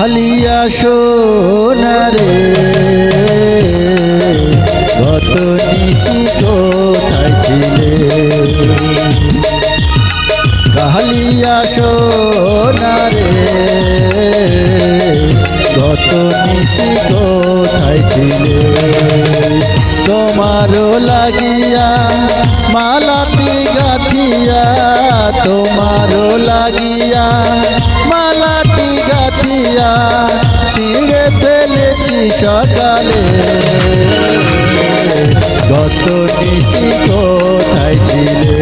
কালিয়া সোনারে গত নিশি কোথায় ছিলে কালিয়া সোনারে গত নিশি কোথায় ছিলে লাগিয়া, মালাতি গাথিয়া, তোমারও লাগিয়া মালাটি সকালে। গত নিশি কোথায় ছিলে?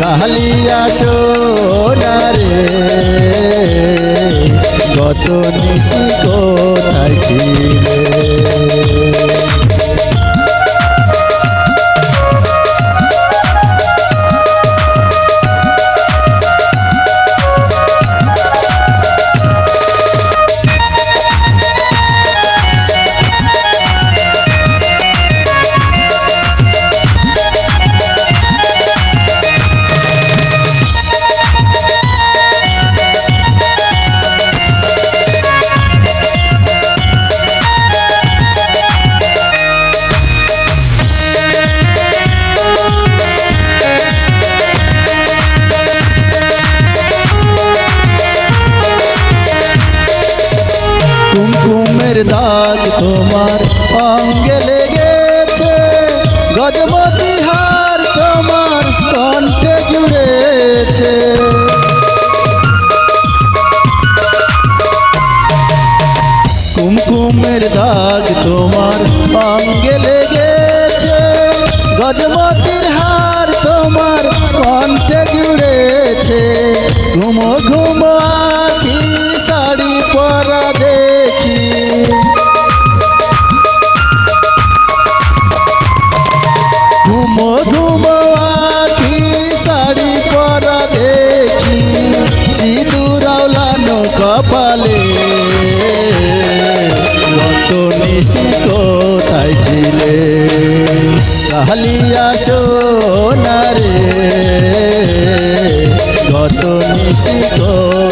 কালিয়া সোনারে গত নিশি কোথায় ছিলে? কুমকুমের দাগ তোমার অঙ্গে লেগেছে। গজমতি হার তোমার কণ্ঠে জুড়েছে। কুমকুমের দাগ তোমার অঙ্গে লেগেছে। গজমতির হার তোমার কণ্ঠে জুড়েছে। ঘুমো ঘুমো ঘুমো শাড়ি পরা দেখি, সিঁদুরাওলানো কপালে। কত নিশি কোথায় ছিলে? কালিয়া সোনারে কত নিশি কোথায়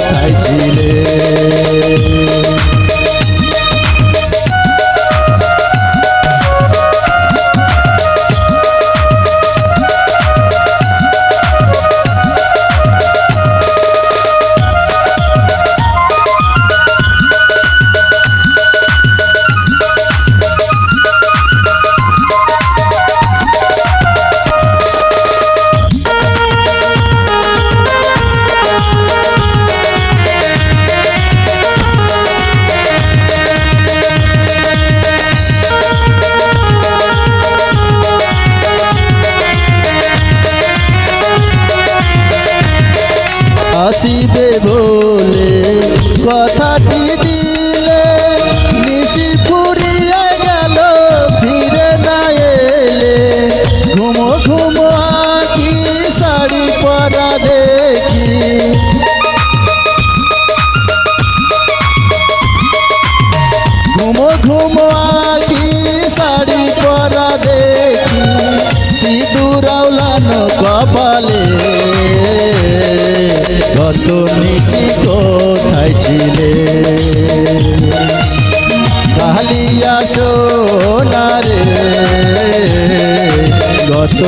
বলে কথাটি দিলে? নিশি ফুরিয়ে গেল, ফিরে না এলে। ঘুমো ঘুমো আখি শাড়ি পরা দেখি। ঘুমো ঘুমো আখি শাড়ি পরা দেখি। সিঁদুরাওলানো কপালে নিশি কোথায় ছিলে। কালিয়া সোনারে গত